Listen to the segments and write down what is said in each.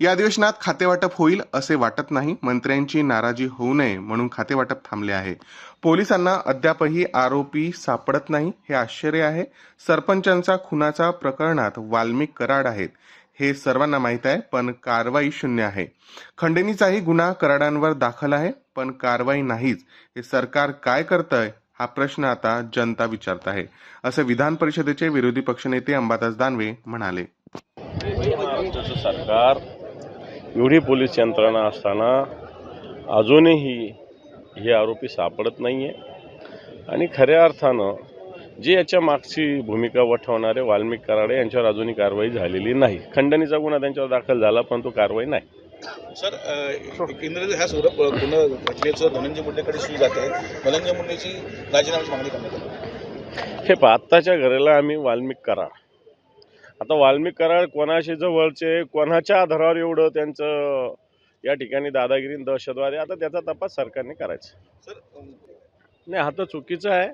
या अधिवेशनात खातेवाटप होईल असे वाटत नाही. मंत्र्यांची नाराजी होऊ नये म्हणून खातेवाटप थांबले आहे. पोलिसांना अद्यापही आरोपी सापडत नाही हे आश्चर्य आहे. सरपंचांचा खुनाचा प्रकरणात वाल्मिक कराड आहेत. हे सर्वांना माहीत आहे पण कारवाई शून्य आहे. खंडणीचाही गुन्हा कराडांवर दाखल आहे पण कारवाई नाहीच. हे सरकार काय करतंय हा प्रश्न आता जनता विचारत आहे. असे विधान परिषदेचे विरोधी पक्षनेते अंबादास दानवे म्हणाले. सरकार एवढी पोलीस यंत्रणा असताना अजूनही हे आरोपी सापडत नाही आहे आणि खऱ्या अर्थानं जे याच्या मागची भूमिका वठवणारे वाल्मिक कराडे यांच्यावर अजूनही कारवाई झालेली नाही. खंडणीचा गुन्हा त्यांच्यावर दाखल झाला परंतु कारवाई नाही. सर अ, एकंदरीत ह्या सौरभ गुन्हा घटनेचं धनंजय मुंडेकडे सुरू जात धनंजय मुंडेची राजीनाम्याची मागणी करण्यात आली. हे पहा आत्ताच्या घराला आम्ही वाल्मिक कराड. आता वाल्मिक कराड कोणाशी जवळचे कोणाच्या आधारावर एवढं त्यांचं या ठिकाणी दादागिरी दहशतवाद आहे आता त्याचा तपास सरकारने करायचा. नाही हा तर चुकीचं आहे.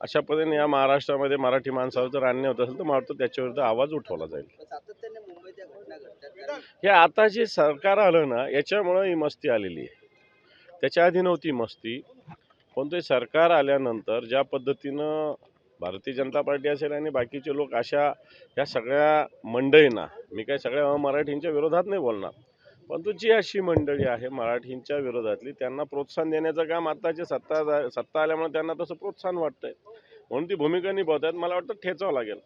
अशा पद्धतीने या महाराष्ट्रामध्ये मराठी माणसावर जर अन्याय होत असेल तर मला त्याच्याविरुद्ध आवाज उठवला जाईल. हे आता जे सरकार आलं ना याच्यामुळं ही मस्ती आलेली आहे. त्याच्या आधी नव्हती मस्ती पण ते सरकार आल्यानंतर ज्या पद्धतीनं भारतीय जनता पार्टी असेल आणि बाकीचे लोक अशा ह्या सगळ्या मंडळींना मी काय सगळ्या मराठींच्या विरोधात नाही बोलणार परंतु जी अशी मंडळी आहे मराठींच्या विरोधातली त्यांना प्रोत्साहन देण्याचं काम आत्ताचे सत्ता झा- सत्ता आल्यामुळे त्यांना तसं प्रोत्साहन वाटतंय. म्हणून ती भूमिका निभावत आहेत मला वाटतं ठेचावं लागेल.